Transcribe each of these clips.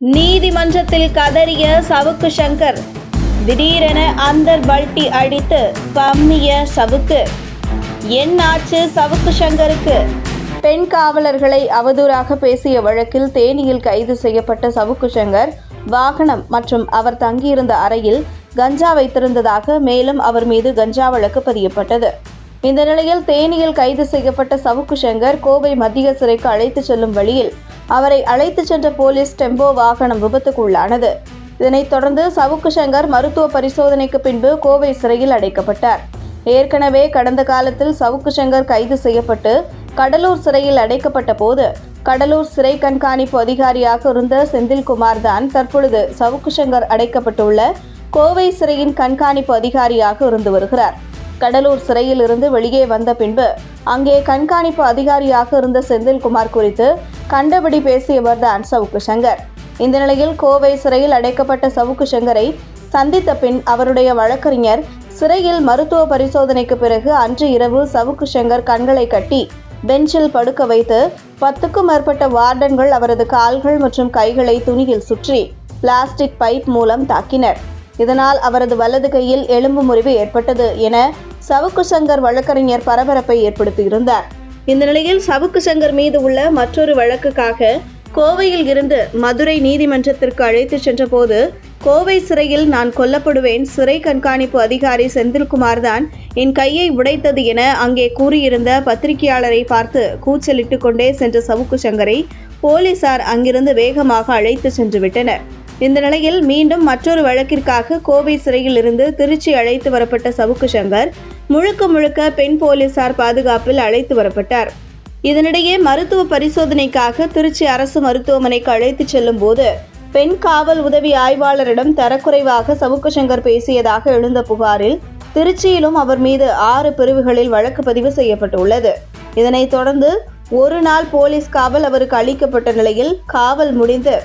நீதிமன்றத்தில் கதறிய சவுக்கு சங்கர். திடீரென அந்தர் பல்ட்டி அடித்து பம்மிய சவுக்கு. என்னாச்சு சவுக்கு சங்கருக்கு. பெண் காவலர்களை அவதூறாக பேசிய வழக்கில் தேனியில் கைது செய்யப்பட்ட சவுக்கு சங்கர் வாகனம் மற்றும் அவர் தங்கியிருந்த அறையில் கஞ்சா வைத்திருந்ததாக மேலும் அவர் மீது கஞ்சா வழக்கு பதியப்பட்டது. இந்த நிலையில் தேனியில் கைது செய்யப்பட்ட சவுக்கு சங்கர் கோவை மத்திய சிறைக்கு அழைத்துச் செல்லும் வழியில் அவரை அழைத்துச் சென்ற போலீஸ் டெம்போ வாகனம் விபத்துக்குள்ளானது. இதனைத் தொடர்ந்து சவுக்கு சங்கர் மருத்துவ பரிசோதனைக்கு பின்பு கோவை சிறையில் அடைக்கப்பட்டார். ஏற்கனவே கடந்த காலத்தில் சவுக்கு சங்கர் கைது செய்யப்பட்டு கடலூர் சிறையில் அடைக்கப்பட்ட போது கடலூர் சிறை கண்காணிப்பு அதிகாரியாக இருந்த செந்தில்குமார் தான் தற்பொழுது சவுக்கு சங்கர் அடைக்கப்பட்டுள்ள கோவை சிறையின் கண்காணிப்பு அதிகாரியாக இருந்து வருகிறார். கடலூர் சிறையில் இருந்து வெளியே வந்த பின்பு அங்கே கண்காணிப்பு அதிகாரியாக இருந்த செந்தில்குமார் குறித்து கண்டபடி பேசியவர் தான் சவுக்கு சங்கர். இந்த நிலையில் கோவை சிறையில் அடைக்கப்பட்ட சவுக்கு சங்கரை சந்தித்த பின் அவருடைய வழக்கறிஞர் சிறையில் மருத்துவ பரிசோதனைக்கு பிறகு அன்று இரவு சவுக்கு சங்கர் கண்களை கட்டி பெஞ்சில் படுக்க வைத்து பத்துக்கும் மேற்பட்ட வார்டன்கள் அவரது கால்கள் மற்றும் கைகளை துணியில் சுற்றி பிளாஸ்டிக் பைப் மூலம் தாக்கினர். இதனால் அவரது வலது கையில் எலும்பு முறிவு ஏற்பட்டது என சவுக்கு சங்கர் வழக்கறிஞர் பரபரப்பை ஏற்படுத்தியிருந்தார். இந்த நிலையில் சவுக்கு சங்கர் மீது உள்ள மற்றொரு வழக்குக்காக கோவையில் இருந்து மதுரை நீதிமன்றத்திற்கு அழைத்துச் சென்றபோது கோவை சிறையில் நான் கொல்லப்படுவேன் சிறை கண்காணிப்பு அதிகாரி செந்தில்குமார் தான் என் கையை உடைத்தது என அங்கே கூறியிருந்த பத்திரிகையாளரை பார்த்து கூச்சலிட்டு கொண்டே சென்ற சவுக்கு சங்கரை போலீசார் அங்கிருந்து வேகமாக அழைத்து சென்று விட்டனர். இந்த நிலையில் மீண்டும் மற்றொரு வழக்கிற்காக கோவை சிறையில் இருந்து திருச்சி அழைத்து வரப்பட்ட சவுக்கு சங்கர் முழுக்க முழுக்க பெண் போலீசார் பாதுகாப்பில் அழைத்து வரப்பட்டார். இதனிடையே மருத்துவ பரிசோதனைக்காக திருச்சி அரசு மருத்துவமனைக்கு அழைத்துச் செல்லும் போது பெண் காவல் உதவி ஆய்வாளரிடம் தரக்குறைவாக சவுக்கு சங்கர் பேசியதாக எழுந்த புகாரில் திருச்சியிலும் அவர் மீது ஆறு பிரிவுகளில் வழக்கு பதிவு செய்யப்பட்டுள்ளது. இதனைத் தொடர்ந்து ஒரு நாள் போலீஸ் காவல் அவருக்கு அளிக்கப்பட்ட நிலையில் காவல் முடிந்து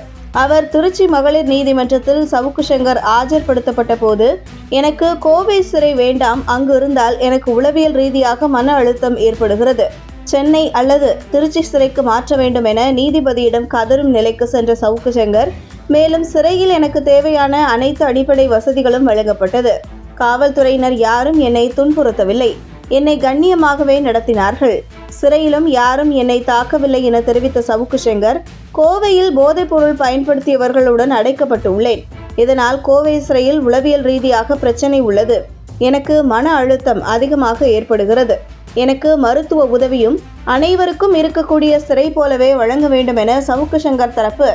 அவர் திருச்சி மகளிர் நீதிமன்றத்தில் சவுக்கு சங்கர் ஆஜர்படுத்தப்பட்ட போது எனக்கு கோவை சிறை வேண்டாம் அங்கு இருந்தால் எனக்கு உளவியல் ரீதியாக மன அழுத்தம் ஏற்படுகிறது. சென்னை அல்லது திருச்சி சிறைக்கு மாற்ற வேண்டும் என நீதிபதியிடம் கதரும் நிலைக்கு சென்ற சவுக்கு சங்கர் மேலும் சிறையில் எனக்கு தேவையான அனைத்து அடிப்படை வசதிகளும் வழங்கப்பட்டது. காவல்துறையினர் யாரும் என்னை துன்புறுத்தவில்லை. என்னை கண்ணியமாகவே நடத்தினார்கள். சிறையிலும் யாரும் என்னை தாக்கவில்லை என தெரிவித்த சவுக்கு சங்கர் கோவையில் போதைப்பொருள் பயன்படுத்தியவர்களுடன் அடைக்கப்பட்டுள்ளேன். இதனால் கோவை சிறையில் உளவியல் ரீதியாக பிரச்சனை உள்ளது. எனக்கு மன அழுத்தம் அதிகமாக ஏற்படுகிறது. எனக்கு மருத்துவ உதவியும் அனைவருக்கும் இருக்கக்கூடிய சிறை போலவே வழங்க வேண்டும் என சவுக்கு சங்கர் தரப்பு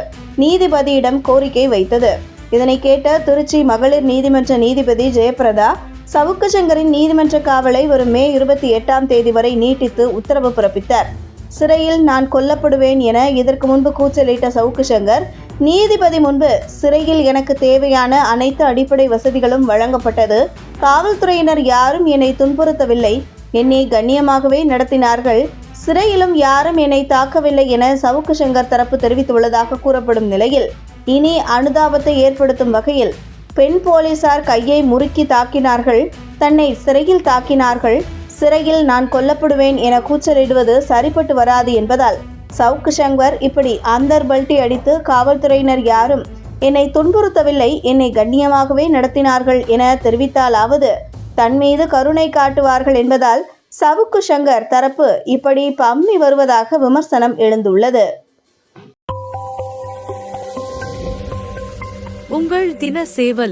நீதிபதியிடம் கோரிக்கை வைத்தது. இதனை கேட்ட திருச்சி மகளிர் நீதிமன்ற நீதிபதி ஜெயபிரதா சவுக்கு சங்கரின் நீதிமன்ற காவலை வரும் மே இருபத்தி எட்டாம் தேதி வரை நீட்டித்து உத்தரவு பிறப்பித்தார். சிறையில் நான் கொல்லப்படுவேன் என இதற்கு முன்பு கூச்சலிட்ட சவுக்கு சங்கர் நீதிபதி முன்பு சிறையில் எனக்கு தேவையான அனைத்து அடிப்படை வசதிகளும் வழங்கப்பட்டது. காவல்துறையினர் யாரும் என்னை துன்புறுத்தவில்லை. என்னை கண்ணியமாகவே நடத்தினார்கள். சிறையிலும் யாரும் என்னை தாக்கவில்லை என சவுக்கு சங்கர் தரப்பு தெரிவித்துள்ளதாக கூறப்படும் நிலையில் இனி அனுதாபத்தை ஏற்படுத்தும் வகையில் பெண் போலீசார் கையை முறுக்கி தாக்கினார்கள். தன்னை சிறையில் தாக்கினார்கள். சிறையில் நான் கொல்லப்படுவேன் என கூச்சலிடுவது சரிப்பட்டு வராது என்பதால் சவுக்கு சங்கர் இப்படி அந்தர் பல்ட்டி அடித்து காவல்துறையினர் யாரும் என்னை துன்புறுத்தவில்லை என்னை கண்ணியமாகவே நடத்தினார்கள் என தெரிவித்தாலாவது தன் மீது கருணை காட்டுவார்கள் என்பதால் சவுக்கு சங்கர் தரப்பு இப்படி பம்மி வருவதாக விமர்சனம் எழுந்துள்ளது. உங்கள் தின சேவல்